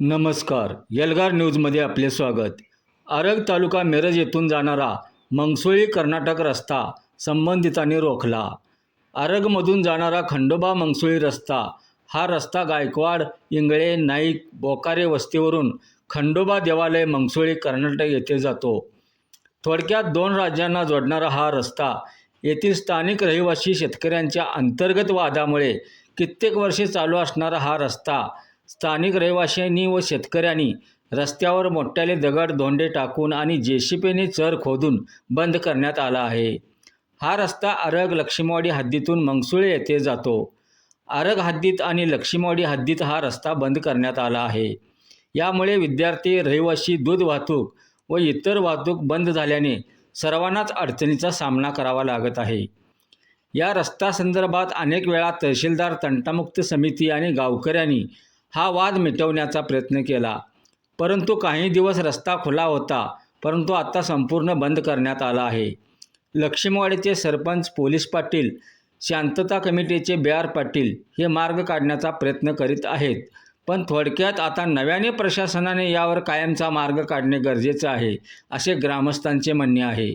नमस्कार. यलगार न्यूजमध्ये आपले स्वागत. आरग तालुका मिरज येथून जाणारा मंगसोळी कर्नाटक रस्ता संबंधितांनी रोखला. आरगमधून जाणारा खंडोबा मंगसोळी रस्ता हा रस्ता गायकवाड इंगळे नाईक बोकारे वस्तीवरून खंडोबा देवालय मंगसोळी कर्नाटक येथे जातो. थोडक्यात दोन राज्यांना जोडणारा हा रस्ता येथील स्थानिक रहिवासी शेतकऱ्यांच्या अंतर्गत वादामुळे कित्येक वर्षे चालू असणारा हा रस्ता स्थानिक रहिवाशांनी व शेतकऱ्यांनी रस्त्यावर मोठ्याले दगड धोंडे टाकून आणि जेसीपीने चर खोदून बंद करण्यात आला आहे. हा रस्ता आरग लक्ष्मीवाडी हद्दीतून मंगसुळे येथे जातो. आरग हद्दीत आणि लक्ष्मीवाडी हद्दीत हा रस्ता बंद करण्यात आला आहे. यामुळे विद्यार्थी रहिवासी दूध वाहतूक व इतर वाहतूक बंद झाल्याने सर्वांनाच अडचणीचा सामना करावा लागत आहे. या रस्ता संदर्भात अनेक वेळा तहसीलदार तंटामुक्त समिती आणि गावकऱ्यांनी हा वाद मिटवण्याचा प्रयत्न केला. परंतु काही दिवस रस्ता खुला होता परंतु आता संपूर्ण बंद करण्यात आला आहे. लक्ष्मीवाडीचे सरपंच पोलीस पाटील शांतता कमिटीचे बी. आर. पाटील हे मार्ग काढण्याचा प्रयत्न करीत आहेत. पण थोडक्यात आता नव्याने प्रशासनाने यावर कायमचा मार्ग काढणे गरजेचं आहे असे ग्रामस्थांचे म्हणणे आहे.